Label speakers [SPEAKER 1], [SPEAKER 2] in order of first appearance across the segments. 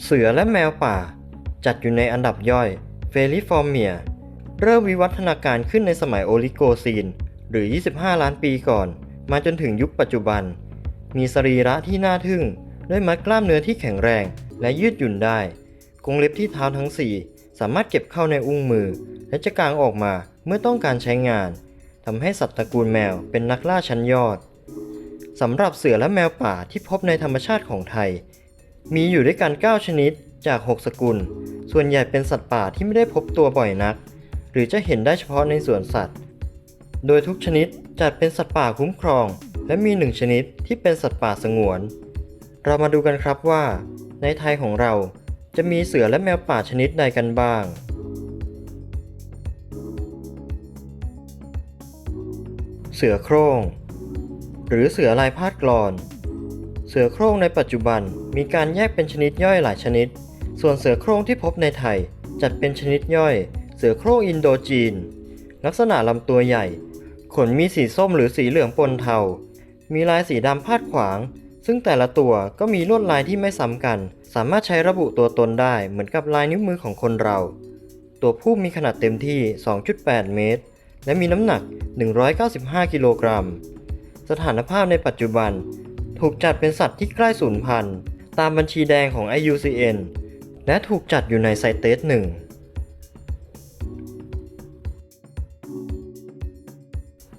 [SPEAKER 1] เสือและแมวป่า จัดอยู่ในอันดับย่อยเฟลิฟอร์เมีย เริ่มวิวัฒนาการขึ้นในสมัยโอลิโกซีน หรือ 25 ล้านปีก่อน มาจนถึงยุคปัจจุบัน มีสรีระที่น่าทึ่ง ด้วยมัดกล้ามเนื้อที่แข็งแรงและยืดหยุ่นได้ กรงเล็บที่เท้าทั้ง 4 สามารถเก็บเข้าในอุ้งมือ และจะกางออกมาเมื่อต้องการใช้งานทำให้สัตว์ตระกูลแมวเป็นนักล่าชั้นยอดสำหรับเสือและแมวป่าที่พบในธรรมชาติของไทย มีอยู่ด้วยกัน 9 ชนิดจาก 6 สกุล ส่วนใหญ่เป็นสัตว์ป่าที่ไม่ได้พบตัวบ่อยนัก หรือจะเห็นได้เฉพาะในสวนสัตว์ โดยทุกชนิดจัดเป็นสัตว์ป่าคุ้มครอง และมีหนึ่งชนิดที่เป็นสัตว์ป่าสงวน เรามาดูกันครับว่า ในไทยของเราจะมีเสือและแมวป่าชนิดใดกันบ้าง เสือโคร่ง หรือเสือลายพาดกลอน เสือโคร่งในปัจจุบันมีการแยกเป็นชนิดย่อยหลายชนิด ส่วนเสือโคร่งที่พบในไทยจัดเป็นชนิดย่อย เสือโคร่งอินโดจีน ลักษณะลำตัวใหญ่ ขนมีสีส้มหรือสีเหลืองปนเทา มีลายสีดำพาดขวาง ซึ่งแต่ละตัวก็มีลวดลายที่ไม่ซ้ำกัน สามารถใช้ระบุตัวตนได้เหมือนกับลายนิ้วมือของคนเรา ตัวผู้มีขนาดเต็มที่ 2.8 เมตร และมีน้ำหนัก 195 กิโลกรัม สถานภาพในปัจจุบัน ถูกจัดเป็นสัตว์ที่ใกล้สูญพันธุ์ตามบัญชีแดงของ IUCN และถูกจัดอยู่ในไซเตสหนึ่ง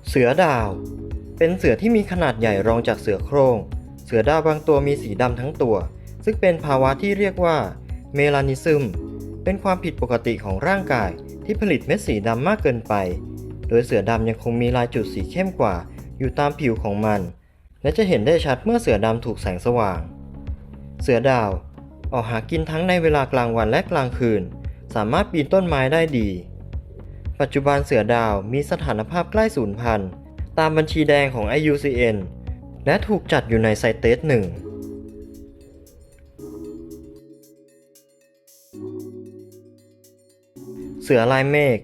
[SPEAKER 1] เสือดาว เป็นเสือที่มีขนาดใหญ่รองจากเสือโคร่ง เสือดาวบางตัวมีสีดำทั้งตัว ซึ่งเป็นภาวะที่เรียกว่าเมลานิซึม เป็นความผิดปกติของร่างกายที่ผลิตเม็ดสีดำมากเกินไป โดยเสือดำยังคงมีลายจุดสีเข้มกว่าอยู่ตามผิวของมัน และจะเห็นได้ชัดเมื่อเสือดำถูกแสงสว่าง เสือดาวออกหากินทั้งในเวลากลางวันและกลางคืน สามารถปีนต้นไม้ได้ดี ปัจจุบันเสือดาวมีสถานภาพใกล้สูญพันธุ์ ตามบัญชีแดงของ IUCN และถูกจัดอยู่ในไซเตสหนึ่งเสือลายเมฆ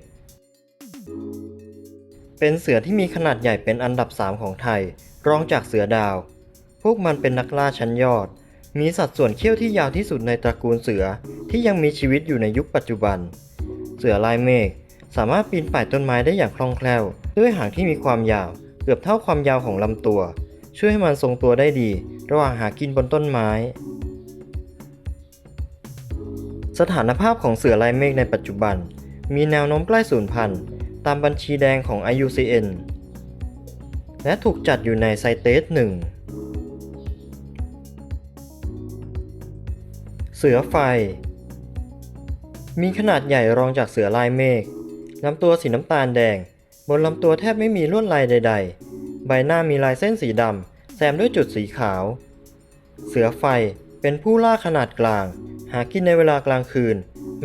[SPEAKER 1] เป็นเสือที่มีขนาดใหญ่เป็นอันดับ 3 ของไทย รองจากเสือดาว พวกมันเป็นนักล่าชั้นยอด มีสัดส่วนเขี้ยวที่ยาวที่สุดในตระกูลเสือที่ยังมีชีวิตอยู่ในยุคปัจจุบัน เสือลายเมฆสามารถปีนป่ายต้นไม้ได้อย่างคล่องแคล่ว ด้วยหางที่มีความยาวเกือบเท่าความยาวของลำตัว ช่วยให้มันทรงตัวได้ดี ระหว่างหากินบนต้นไม้ สถานภาพของเสือลายเมฆในปัจจุบัน มีแนวโน้มใกล้สูญพันธุ์ ตามบัญชีแดงของ IUCN และถูกจัดอยู่ในไซเตสหนึ่งเสือไฟ มีขนาดใหญ่รองจากเสือลายเมฆลำตัวสีน้ำตาลแดง บนลำตัวแทบไม่มีลวดลายใด ๆ ใบหน้ามีลายเส้นสีดำแซมด้วยจุดสีขาว เสือไฟเป็นผู้ล่าขนาดกลาง หากินในเวลากลางคืน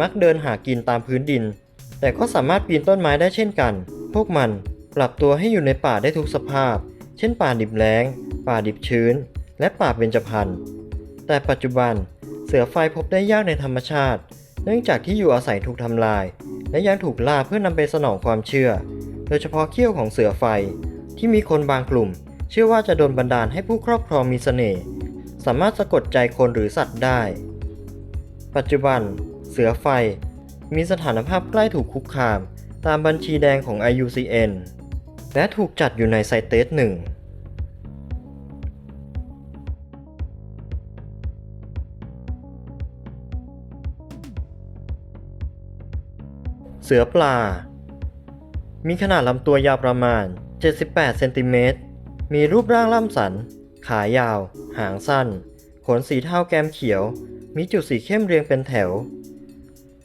[SPEAKER 1] มักเดินหากินตามพื้นดิน แต่ก็สามารถปีนต้นไม้ได้เช่นกัน พวกมัน ปรับตัวให้อยู่ในป่าได้ทุกสภาพ เช่นป่าดิบแล้ง ป่าดิบชื้น และป่าเบญจพรรณ แต่ปัจจุบันเสือไฟพบได้ยากในธรรมชาติ เนื่องจากที่อยู่อาศัยถูกทำลาย และยังถูกล่าเพื่อนำไปสนองความเชื่อ โดยเฉพาะเขี้ยวของเสือไฟ ที่มีคนบางกลุ่ม เชื่อว่าจะโดนบันดาลให้ผู้ครอบครองมีเสน่ห์ สามารถสะกดใจคนหรือสัตว์ได้ ปัจจุบัน เสือไฟ มีสถานภาพใกล้ถูกคุกคาม ตามบัญชีแดงของ IUCN และถูกจัดอยู่ในไซเตสหนึ่งเสือปลา มีขนาดลำตัวยาวประมาณ 78 เซนติเมตร มีรูปร่างล่ำสัน ขายาว หางสั้น ขนสีเทาแกมเขียว มีจุดสีเข้มเรียงเป็นแถว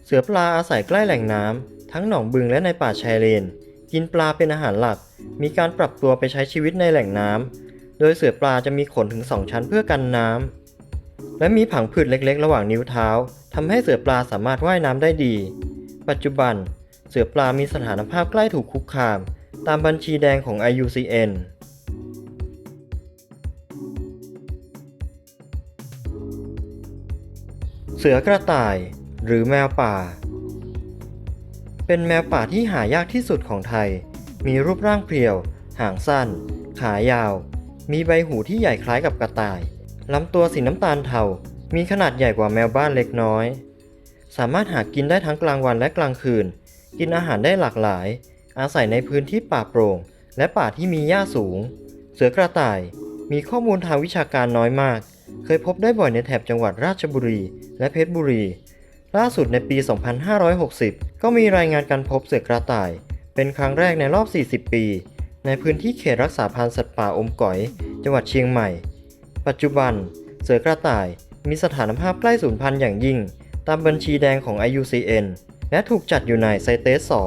[SPEAKER 1] เสือปลาอาศัยใกล้แหล่งน้ำ ทั้งหนองบึงและในป่าชายเลน กินปลาเป็นอาหารหลัก มีการปรับตัวไปใช้ชีวิตในแหล่งน้ำ โดยเสือปลาจะมีขนถึง 2 ชั้นเพื่อกันน้ำ และมีผังผืดเล็กๆ ระหว่างนิ้วเท้าทำให้เสือปลาสามารถว่ายน้ำได้ดี ปัจจุบัน เสือปลามีสถานภาพใกล้ถูกคุกคาม ตามบัญชีแดงของ IUCN เสือกระต่าย หรือแมวป่า เป็นแมวป่าที่หายากที่สุดของไทย มีรูปร่างเพรียว หางสั้น ขายาว มีใบหูที่ใหญ่คล้ายกับกระต่าย ลำตัวสีน้ำตาลเทา มีขนาดใหญ่กว่าแมวบ้านเล็กน้อย สามารถหากินได้ทั้งกลางวันและกลางคืน กินอาหารได้หลากหลาย อาศัยในพื้นที่ป่าโปร่ง และป่าที่มีหญ้าสูง เสือกระต่าย มีข้อมูลทางวิชาการน้อยมาก เคยพบได้บ่อยในแถบจังหวัดราชบุรี และเพชรบุรี ล่าสุดในปี 2560 ก็มีรายงานการพบเสือกระต่าย เป็นครั้งแรกในรอบ 40 ปี ในพื้นที่เขตรักษาพันธุ์สัตว์ป่าอมก๋อย จังหวัดเชียงใหม่ ปัจจุบัน เสือกระต่ายมีสถานภาพใกล้สูญพันธุ์อย่างยิ่ง ตามบัญชีแดงของ IUCN และถูกจัดอยู่ในไซเตส 2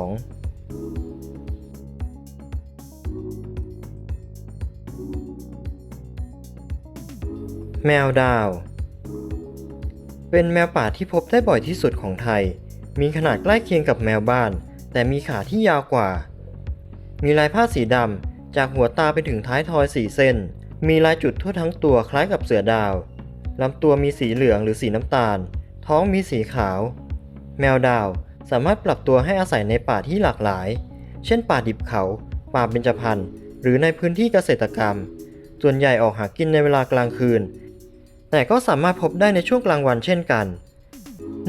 [SPEAKER 1] แมวดาว เป็นแมวป่าที่พบได้บ่อยที่สุดของไทย มีขนาดใกล้เคียงกับแมวบ้าน แต่มีขาที่ยาวกว่า มีลายผ้าสีดำจากหัวตาไปถึงท้ายทอยสีเส้น มีลายจุดทั่วทั้งตัวคล้ายกับเสือดาวลำตัวมีสีเหลืองหรือสีน้ำตาล ท้องมีสีขาว แมวดาวสามารถปรับตัวให้อาศัยในป่าที่หลากหลาย เช่นป่าดิบเขา ป่าเบญจพรรณหรือในพื้นที่เกษตรกรรม ส่วนใหญ่ออกหากินในเวลากลางคืน แต่ก็สามารถพบได้ในช่วงกลางวันเช่นกัน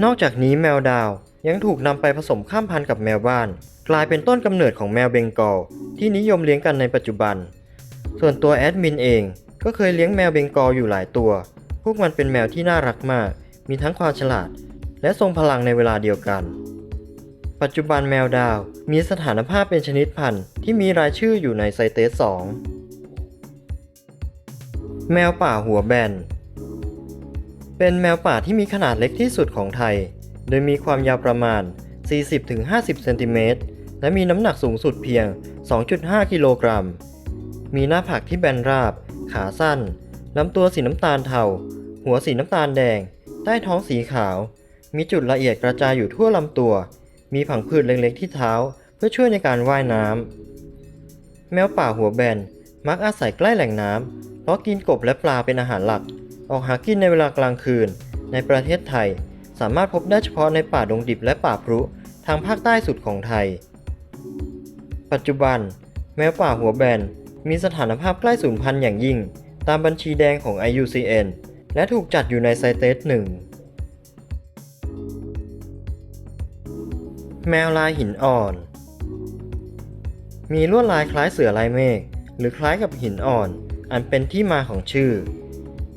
[SPEAKER 1] นอกจากนี้แมวดาว ยังถูกนำไปผสมข้ามพันธุ์กับแมวบ้าน กลายเป็นต้นกำเนิดของแมวเบงกอลที่นิยมเลี้ยงกันในปัจจุบัน ส่วนตัวแอดมินเองก็เคยเลี้ยงแมวเบงกอลอยู่หลายตัว พวกมันเป็นแมวที่น่ารักมาก มีทั้งความฉลาด และทรงพลังในเวลาเดียวกัน ปัจจุบันแมวดาวมีสถานภาพเป็นชนิดพันธุ์ที่มีรายชื่ออยู่ในไซเตส 2 แมวป่าหัวแบน เป็นแมวป่าที่มีขนาดเล็กที่สุดของไทย โดยมีความยาวประมาณ 40-50 เซนติเมตร และมีน้ำหนักสูงสุดเพียง 2.5 กิโลกรัม มีหน้าผากที่แบนราบ ขาสั้น ลำตัวสีน้ำตาลเทา หัวสีน้ำตาลแดง ใต้ท้องสีขาว มีจุดละเอียดกระจายอยู่ทั่วลำตัว มีผังผืดเล็กๆที่เท้า เพื่อช่วยในการว่ายน้ำ แมวป่าหัวแบนมักอาศัยใกล้แหล่งน้ำเพราะกินกบและปลาเป็นอาหารหลัก ออกหากินในเวลากลางคืน ในประเทศไทยามารถพบได้เฉพาะในป่าดงดิบและป่าพรุทางภาคใต้สุดของไทย ปัจจุบัน แมวป่าหัวแบนมีสถานภาพใกล้สูญพันธุ์อย่างยิ่ง ตามบัญชีแดงของ IUCN และถูกจัดอยู่ในไซเตสหนึ่งแมวลายหินอ่อน มีลวดลายคล้ายเสือลายเมฆหรือคล้ายกับหินอ่อน อันเป็นที่มาของชื่อ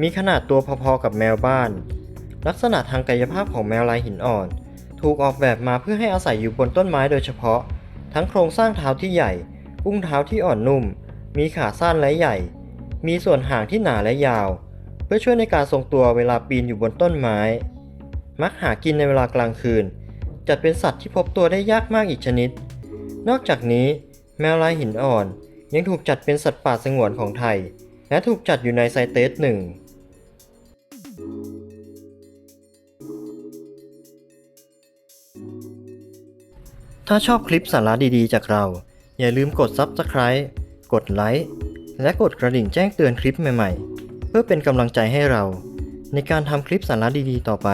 [SPEAKER 1] มีขนาดตัวพอๆกับแมวบ้าน ลักษณะทางกายภาพของแมวลายหินอ่อน ถูกออกแบบมาเพื่อให้อาศัยอยู่บนต้นไม้โดยเฉพาะ ทั้งโครงสร้างเท้าที่ใหญ่ อุ้งเท้าที่อ่อนนุ่ม มีขาสั้นและใหญ่ มีส่วนหางที่หนาและยาว เพื่อช่วยในการทรงตัวเวลาปีนอยู่บนต้นไม้ มักหากินในเวลากลางคืน จัดเป็นสัตว์ที่พบตัวได้ยากมากอีกชนิด นอกจากนี้ แมวลายหินอ่อน ยังถูกจัดเป็นสัตว์ป่าสงวนของไทย และถูกจัดอยู่ในไซเตสหนึ่ง ถ้าชอบคลิปสาระดีๆ จากเรา อย่าลืมกด Subscribe กดไลค์และกดกระดิ่งแจ้งเตือนคลิปใหม่ๆ เพื่อเป็นกำลังใจให้เรา ในการทำคลิปสาระดีๆ ต่อไป